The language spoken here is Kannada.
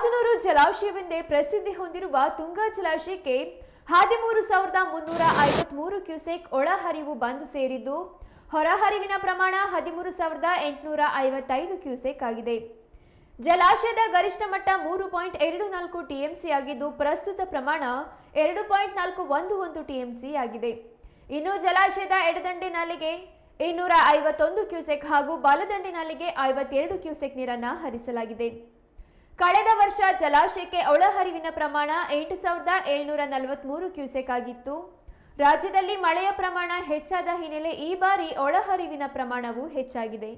ಗಾಜನೂರು ಜಲಾಶಯವೆಂದೇ ಪ್ರಸಿದ್ಧಿ ಹೊಂದಿರುವ ತುಂಗಾ ಜಲಾಶಯಕ್ಕೆ ಹದಿಮೂರು ಸಾವಿರದ ಮುನ್ನೂರ ಐವತ್ಮೂರು ಕ್ಯೂಸೆಕ್ ಒಳಹರಿವು ಬಂದು ಸೇರಿದ್ದು, ಹೊರಹರಿವಿನ ಪ್ರಮಾಣ ಹದಿಮೂರು ಸಾವಿರದ ಎಂಟುನೂರ ಐವತ್ತೈದು ಕ್ಯೂಸೆಕ್ ಆಗಿದೆ. ಜಲಾಶಯದ ಗರಿಷ್ಠ ಮಟ್ಟ ಮೂರು ಪಾಯಿಂಟ್ ಎರಡು ನಾಲ್ಕು ಟಿಎಂಸಿ ಆಗಿದ್ದು, ಪ್ರಸ್ತುತ ಪ್ರಮಾಣ ಎರಡು ಪಾಯಿಂಟ್ ನಾಲ್ಕು ಒಂದು ಒಂದು ಟಿಎಂಸಿ ಆಗಿದೆ. ಇನ್ನು ಜಲಾಶಯದ ಎಡದಂಡೆ ನಾಲೆಗೆ ಇನ್ನೂರ ಐವತ್ತೊಂದು ಕ್ಯೂಸೆಕ್ ಹಾಗೂ ಬಲದಂಡೆ ನಾಲೆಗೆ ಐವತ್ತೆರಡು ಕ್ಯೂಸೆಕ್ ನೀರನ್ನು ಹರಿಸಲಾಗಿದೆ. ಕಳೆದ ವರ್ಷ ಜಲಾಶಯಕ್ಕೆ ಒಳಹರಿವಿನ ಪ್ರಮಾಣ ಎಂಟು ಸಾವಿರದ ಏಳ್ನೂರ ನಲವತ್ಮೂರು ಕ್ಯೂಸೆಕ್ ಆಗಿತ್ತು. ರಾಜ್ಯದಲ್ಲಿ ಮಳೆಯ ಪ್ರಮಾಣ ಹೆಚ್ಚಾದ ಹಿನ್ನೆಲೆ ಈ ಬಾರಿ ಒಳಹರಿವಿನ ಪ್ರಮಾಣವೂ ಹೆಚ್ಚಾಗಿದೆ.